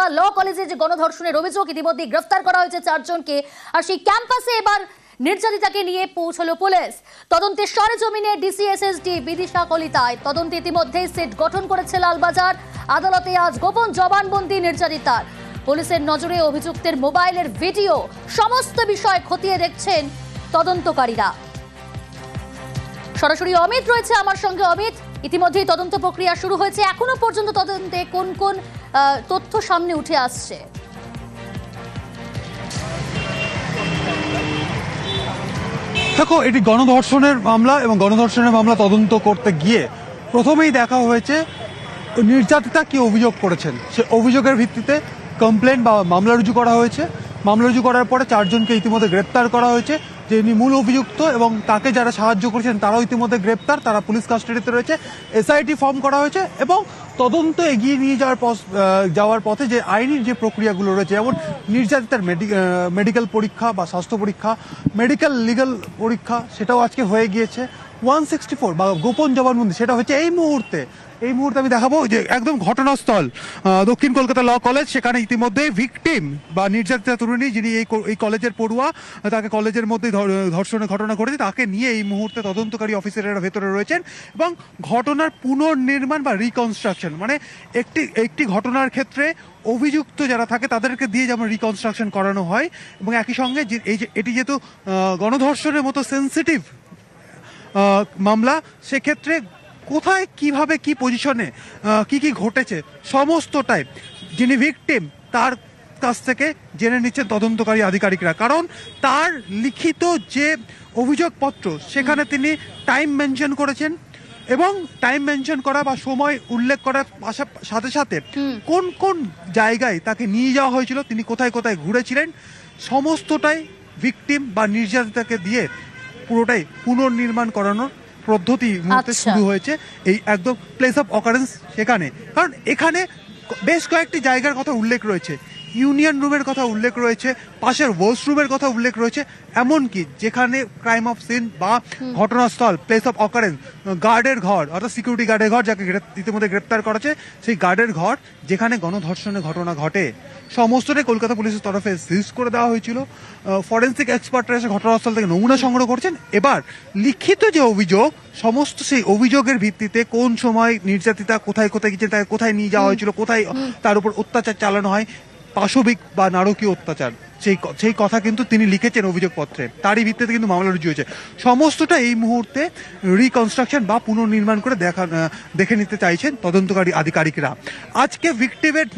কস্তুরবা ল কলেজে যে গণধর্ষণের অভিযোগ ইতিমধ্যে গ্রেফতার করা হয়েছে চারজনকে, আর সেই ক্যাম্পাসে এবার নির্যাতিতাকে নিয়ে পৌঁছলো পুলিশ। তদন্তে সরেজমিনে ডিসিএসএসডি বিদিশা কলিতায়। তদন্তে ইতিমধ্যেই সেট গঠন করেছে লালবাজার। আদালতে আজ গোপন জবানবন্দি নির্যাতিতার। পুলিশের নজরে অভিযুক্তের মোবাইলের ভিডিও। সমস্ত বিষয় খতিয়ে দেখছেন তদন্তকারীরা। সরাসরি অমিত রয়েছে আমার সঙ্গে। অমিত ইতিমধ্যেই তদন্ত প্রক্রিয়া শুরু হয়েছে। এখনও পর্যন্ত তদন্তে কোন কোন তথ্য সামনে উঠে আসছে? দেখো, এটি গণধর্ষণের মামলা এবং গণধর্ষণের মামলা তদন্ত করতে গিয়ে প্রথমেই দেখা হয়েছে, নির্যাতিতা কি অভিযোগ করেছেন? সে অভিযোগের ভিত্তিতে কমপ্লেন বা মামলা রুজু করা হয়েছে। মামলা রুজু করার পরে চারজনকে ইতিমধ্যে গ্রেপ্তার করা হয়েছে। যিনি মূল অভিযুক্ত এবং তাকে যারা সাহায্য করেছেন, তারাও ইতিমধ্যে গ্রেপ্তার, তারা পুলিশ কাস্টাডিতে রয়েছে এসআইটি ফর্ম করা হয়েছে এবং তদন্ত এগিয়ে নিয়ে যাওয়ার যাওয়ার পথে যে আইনি যে প্রক্রিয়াগুলো রয়েছে, যেমন নির্যাতিতার মেডিকেল পরীক্ষা বা স্বাস্থ্য পরীক্ষা মেডিকেল লিগ্যাল পরীক্ষা, সেটাও আজকে হয়ে গিয়েছে। ওয়ান সিক্সটি ফোর বা গোপন জবানবন্দি, সেটা হচ্ছে এই মুহূর্তে এই মুহূর্তে আমি দেখাবো যে একদম ঘটনাস্থল দক্ষিণ কলকাতা ল কলেজ, সেখানে ইতিমধ্যে ভিকটিম বা নির্যাতিতা তরুণী যিনি এই এই কলেজের পড়ুয়া, তাকে কলেজের মধ্যে ধর্ষণের ঘটনা ঘটেছে, তাকে নিয়ে এই মুহূর্তে তদন্তকারী অফিসারেরা ভেতরে রয়েছেন এবং ঘটনার পুনর্নির্মাণ বা রিকনস্ট্রাকশন মানে একটি একটি ঘটনার ক্ষেত্রে অভিযুক্ত যারা থাকে, তাদেরকে দিয়ে যেমন রিকনস্ট্রাকশন করানো হয় এবং একই সঙ্গে এই যে এটি যেহেতু গণধর্ষণের মতো সেন্সিটিভ মামলা, সেক্ষেত্রে কোথায় কীভাবে কি পজিশনে কি কি ঘটেছে সমস্তটাই যিনি ভিকটিম তার কাছ থেকে জেনে নিচ্ছেন তদন্তকারী আধিকারিকরা। কারণ তার লিখিত যে অভিযোগপত্র সেখানে তিনি টাইম মেনশন করেছেন এবং টাইম মেনশন করা বা সময় উল্লেখ করার সাথে সাথে কোন কোন জায়গায় তাকে নিয়ে যাওয়া হয়েছিল তিনি কোথায় কোথায় ঘুরেছিলেন সমস্তটাই ভিকটিম বা নির্যাতিতাকে দিয়ে পুরোটাই পুনর্নির্মাণ করানোর পদ্ধতি মুহূর্তে আচ্ছা। শুরু হয়েছে এই একদম প্লেস অফ অকারেন্স সেখানে কারণ এখানে বেশ কয়েকটি জায়গার কথা উল্লেখ রয়েছে ইউনিয়ন রুমের কথা উল্লেখ রয়েছে পাশের ওয়াশরুমের কথা উল্লেখ রয়েছে এমনকি যেখানে ক্রাইম অফ সিন বা ঘটনাস্থল প্লেস অফ অকারেন্স গার্ডের ঘর অর্থাৎ সিকিউরিটি গার্ডের ঘর যাকে ইতিমধ্যে গ্রেপ্তার করেছে সেই গার্ডের ঘর যেখানে গণধর্ষণের ঘটনা ঘটে। সমস্তটাই কলকাতা পুলিশের তরফে সিজ করে দেওয়া হয়েছিল। ফরেন্সিক এক্সপার্টরা এসে ঘটনাস্থল থেকে নমুনা সংগ্রহ করছেন। এবার লিখিত যে অভিযোগ সমস্ত সেই অভিযোগের ভিত্তিতে কোন সময় নির্যাতিতা কোথায় কোথায় গিয়েছে তাকে কোথায় নিয়ে যাওয়া হয়েছিল কোথায় তার উপর অত্যাচার চালানো হয় পাশবিক বা নারকীয় অত্যাচার। সেই সেই কথা কিন্তু তিনি লিখেছেন অভিযোগপত্রে। তারই ভিত্তিতে কিন্তু মামলা রুজু হয়েছে। সমস্তটা এই মুহূর্তে রিকনস্ট্রাকশন বা পুনর্নির্মাণ করে দেখা দেখে নিতে চাইছেন তদন্তকারী আধিকারিকরা। আজকে ভিকটিমের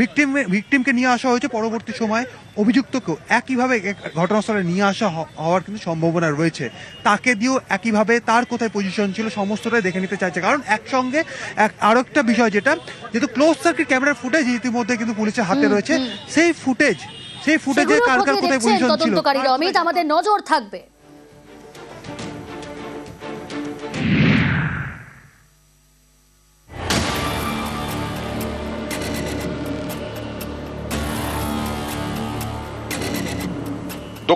ভিকটিম ভিক্টিমকে নিয়ে আসা হয়েছে পরবর্তী সময়। অভিযুক্তকেও একইভাবে ঘটনাস্থলে নিয়ে আসা হওয়ার কিন্তু সম্ভাবনা রয়েছে। তাকে দিয়েও একইভাবে তার কোথায় পজিশন ছিল সমস্তটাই দেখে নিতে চাইছে। কারণ একসঙ্গে এক আরও একটা বিষয় যেটা যেহেতু ক্লোজ সার্কিট ক্যামেরার ফুটেজ ইতিমধ্যে কিন্তু পুলিশের হাতে রয়েছে সেই ফুটেজ সেই ফুটেজে কার কার কোথায় পজিশন ছিল? আমাদের নজর থাকবে।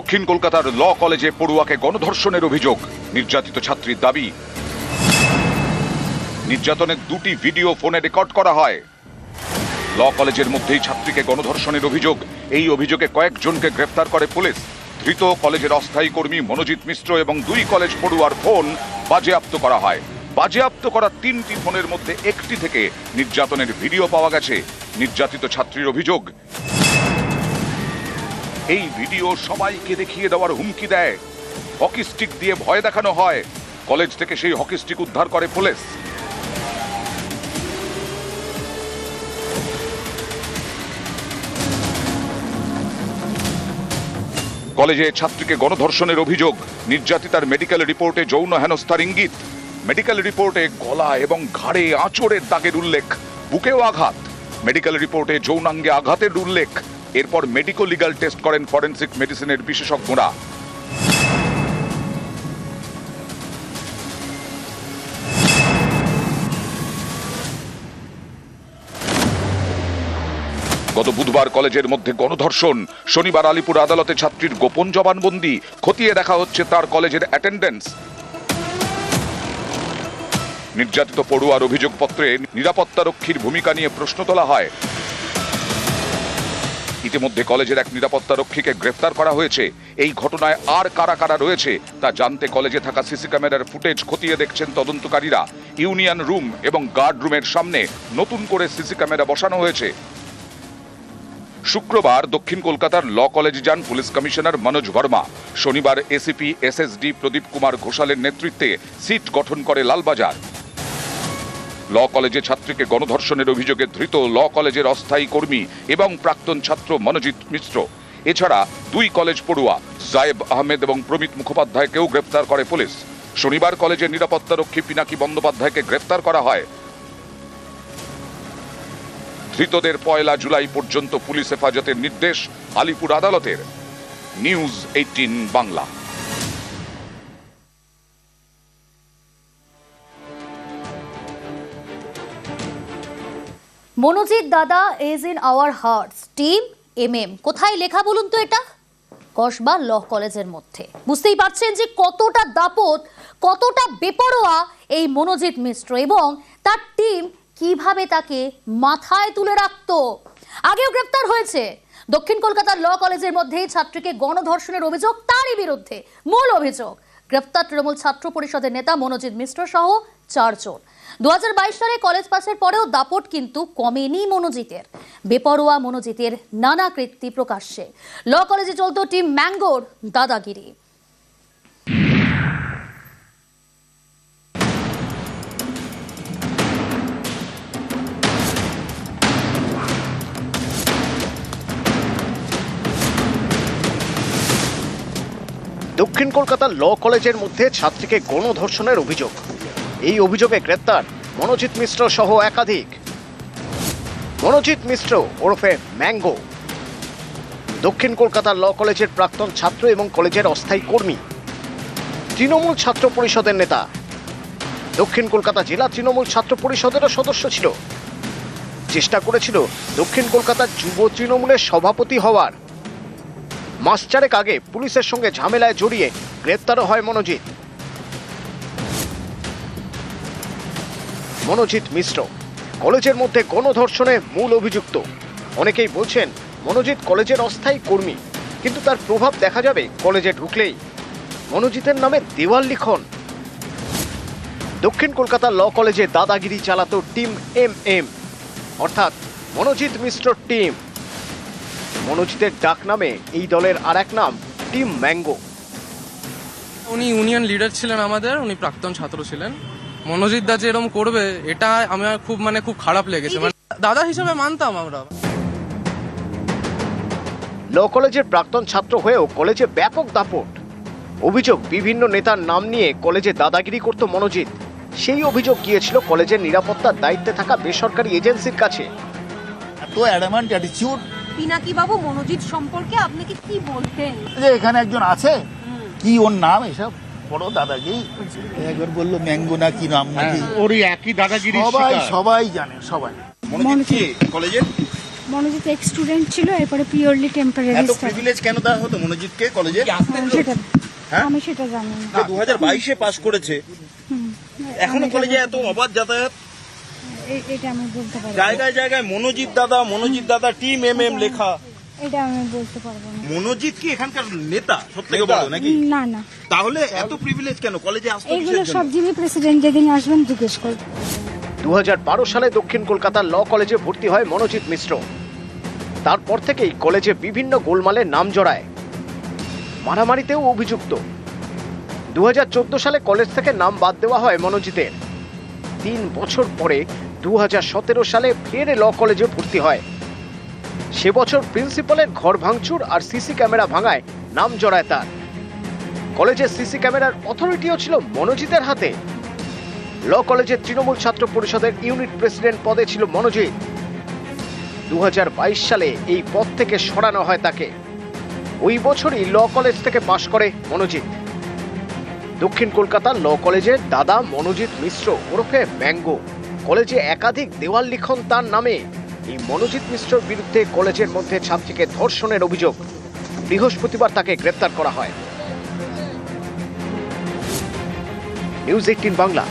দক্ষিণ কলকাতার ল কলেজে পড়ুয়াকে গণধর্ষণের অভিযোগ। নির্যাতিত ছাত্রীর দাবি। নির্যাতনের দুটি ভিডিও ফোনে রেকর্ড করা হয়। ল কলেজের মধ্যেই ছাত্রীকে গণধর্ষণের অভিযোগ। এই অভিযোগে কয়েকজনকে গ্রেফতার করে পুলিশ। ধৃত কলেজের অস্থায়ী কর্মী মনোজিৎ মিশ্র এবং দুই কলেজ পড়ুয়ার ফোন বাজেয়াপ্ত করা হয়। বাজেয়াপ্ত করা তিনটি ফোনের মধ্যে একটি থেকে নির্যাতনের ভিডিও পাওয়া গেছে। নির্যাতিত ছাত্রীর অভিযোগ। এই ভিডিও সবাইকে দেখিয়ে দেওয়ার হুমকি দেয়। হকি স্টিক দিয়ে ভয় দেখানো হয়। কলেজ থেকে সেই হকি স্টিক উদ্ধার করে পুলিশ। কলেজে ছাত্রীকে গণধর্ষণের অভিযোগ। নির্যাতিতার মেডিকেল রিপোর্টে যৌন হেনস্থার ইঙ্গিত। মেডিকেল রিপোর্টে গলা এবং ঘাড়ে আঁচড়ের দাগের উল্লেখ। বুকেও আঘাত। মেডিকেল রিপোর্টে যৌনাঙ্গে আঘাতের উল্লেখ। এরপর মেডিকো লিগাল টেস্ট করেন ফরেনসিক মেডিসিনের বিশেষজ্ঞরা। গত বুধবার কলেজের মধ্যে গণধর্ষণ। শনিবার আলিপুর আদালতে ছাত্রীর গোপন জবানবন্দি। খতিয়ে দেখা হচ্ছে তার কলেজের অ্যাটেন্ডেন্স নির্যাতিত পড়ুয়ার অভিযোগপত্রে নিরাপত্তারক্ষীর ভূমিকা নিয়ে প্রশ্ন তোলা হয়। ইতিমধ্যে কলেজের এক নিরাপত্তা রক্ষীকে গ্রেফতার করা হয়েছে। এই ঘটনায় আর কারা কারা রয়েছে, তা জানতে কলেজে থাকা সিসি ক্যামেরার ফুটেজ খতিয়ে দেখছেন তদন্তকারীরা। ইউনিয়ন রুম এবং গার্ড রুমের সামনে নতুন করে সিসি ক্যামেরা বসানো হয়েছে। শুক্রবার দক্ষিণ কলকাতার ল কলেজে যান পুলিশ কমিশনার মনোজ বর্মা। শনিবার এসিপি এসএসডি প্রদীপ কুমার ঘোষালের নেতৃত্বে সিট গঠন করে লালবাজার। ল কলেজে ছাত্রীকে গণধর্ষণের অভিযোগে ধৃত ল কলেজের অস্থায়ী কর্মী এবং প্রাক্তন ছাত্র মনোজিৎ মিশ্র। এছাড়া দুই কলেজ পড়ুয়া, জায়েব আহমেদ এবং প্রমিত মুখোপাধ্যায়কেও গ্রেপ্তার করে পুলিশ। শনিবার কলেজের নিরাপত্তারক্ষী পিনাকি বন্দ্যোপাধ্যায়কে গ্রেপ্তার করা হয়। ধৃতদের পয়লা জুলাই পর্যন্ত পুলিশ হেফাজতের নির্দেশ, আলিপুর আদালতের। News eighteen Bangla. মনোজিৎ দাদা is in our hearts team M M কোথায় লেখা বলুন তো এটা? কসবা ল কলেজের মধ্যে। বুঝতেই পারছেন যে কতটা দাপট, কতটা বেপরোয়া এই মনোজিৎ মিশ্র এবং তার টিম কীভাবে তাকে মাথায় তুলে রাখতো। আগেও গ্রেপ্তার হয়েছে। দক্ষিণ কলকাতার ল কলেজের মধ্যেই ছাত্রীকে গণধর্ষণের অভিযোগ, তারই বিরুদ্ধে মূল অভিযোগ। গ্রেপ্তার তৃণমূল ছাত্র পরিষদের নেতা মনোজিৎ মিশ্র সহ চারজন। দু হাজার বাইশ সালে কলেজ পাসের পরেও দাপট কিন্তু কমেনি মনোজিতের। বেপরোয়া মনোজিতের নানা কৃত্তি প্রকাশ্যে। ল কলেজে চলতো টিম ম্যাঙ্গোর দাদাগিরি। দক্ষিণ কলকাতার ল কলেজের মধ্যে ছাত্রীকে গণধর্ষণের অভিযোগ। এই অভিযোগে গ্রেপ্তার মনোজিৎ মিশ্র সহ একাধিক। মনোজিৎ মিশ্র ওরফে ম্যাঙ্গো। দক্ষিণ কলকাতার ল কলেজের প্রাক্তন ছাত্র এবং কলেজের অস্থায়ী কর্মী। তৃণমূল ছাত্র পরিষদের নেতা। দক্ষিণ কলকাতা জেলা তৃণমূল ছাত্র পরিষদেরও সদস্য ছিল। চেষ্টা করেছিল দক্ষিণ কলকাতার যুব তৃণমূলের সভাপতি হওয়ার। মাস চারেক আগে পুলিশের সঙ্গে ঝামেলায় জড়িয়ে গ্রেপ্তারও হয় মনোজিৎ। মনোজিৎ মিশ্র। কলেজের মধ্যে গণধর্ষণে মূল অভিযুক্ত। অনেকেই বলছেন, মনোজিৎ কলেজের অস্থায়ী কর্মী, কিন্তু তার প্রভাব দেখা যাবে কলেজে ঢুকলেই। মনোজিতের নামে দেওয়াল লিখন। দক্ষিণ কলকাতা ল কলেজে দাদাগিরি চালাত টিম এম এম। অর্থাৎ মনোজিৎ মিশ্র টিম। মনোজিতের ডাক নামে এই দলের আর এক নাম, টিম ম্যাঙ্গো। উনি ইউনিয়ন লিডার ছিলেন আমাদের, উনি প্রাক্তন ছাত্র ছিলেন। মনোজিৎ দা যে এরকম করবে এটা আমার খুব মানে খুব খারাপ লেগেছে। মানে দাদা হিসেবে মানতাম আমরা। ল কলেজের প্রাক্তন ছাত্র হয়েও কলেজে ব্যাপক দাপট। অভিযোগ বিভিন্ন নেতার নাম নিয়ে কলেজে দাদাগিরি করত মনোজিৎ। সেই অভিযোগ গিয়েছিল কলেজের নিরাপত্তার দায়িত্বে থাকা বেসরকারি এজেন্সির কাছে। এত অ্যাডামান্ট অ্যাটিচিউড পিনাকি বাবু মনোজিৎ সম্পর্কে আপনাকে কি বলতেন? যে এখানে একজন আছে? কি ওর নাম এসব? বড় দাদাগিরি একবার বলল ম্যাঙ্গো না কি নাম নাকি ওরই একই দাদাগিরি সবাই সবাই জানে সবাই। কলেজের? মনোজিৎ এক্স স্টুডেন্ট ছিল এরপরে পিওরলি টেম্পোরারি এত প্রিভিলেজ কেন দেওয়া হতো মনোজিৎকে কলেজে? সেটা হ্যাঁ? আমি সেটা জানি না। দু হাজার বাইশে পাস করেছে। এখনও কলেজে এত অবাধ যাতায়াত? এটা আমি বলতে পারব জায়গায় জায়গায় মনোজিৎ দাদা মনোজিৎ দাদা টিম এম এম লেখা। এটা আমি বলতে পারব না। মনোজিৎ কি এখানকার নেতা? সব থেকে বড় নাকি? না না। তাহলে এত প্রিভিলেজ কেন? কলেজে আসতো এইগুলো সব প্রেসিডেন্ট যেদিন আসবেন জিজ্ঞেস করব। দু সালে দক্ষিণ কলকাতার ল কলেজে ভর্তি হয় মনোজিৎ মিশ্র। তারপর থেকেই কলেজে বিভিন্ন গোলমালে নাম জড়ায়। মারামারিতেও অভিযুক্ত। দু হাজার চোদ্দ সালে কলেজ থেকে নাম বাদ দেওয়া হয় মনোজিতের। তিন বছর পরে দু হাজার সতেরো সালে ফের ল কলেজে ভর্তি হয়। সে বছর প্রিন্সিপালের ঘর ভাঙচুর আর সিসি ক্যামেরা ভাঙায়, নাম জড়ায় তার। কলেজের সিসি ক্যামেরার অথরিটিও ছিল মনোজিতের হাতে। ল কলেজের তৃণমূল ছাত্র পরিষদের ইউনিট প্রেসিডেন্ট পদে ছিল মনোজিৎ। দু হাজার বাইশ সালে এই পদ থেকে সরানো হয় তাকে। ওই বছরই ল কলেজ থেকে পাশ করে মনোজিৎ। দক্ষিণ কলকাতার ল কলেজের দাদা মনোজিৎ মিশ্র ওরফে ম্যাঙ্গো। কলেজে একাধিক দেওয়াল লিখন তার নামে। এই মনোজিৎ মিশ্রর বিরুদ্ধে কলেজের মধ্যে ছাত্রীকে ধর্ষণের অভিযোগ। বৃহস্পতিবার তাকে গ্রেপ্তার করা হয়। News eighteen Bangla.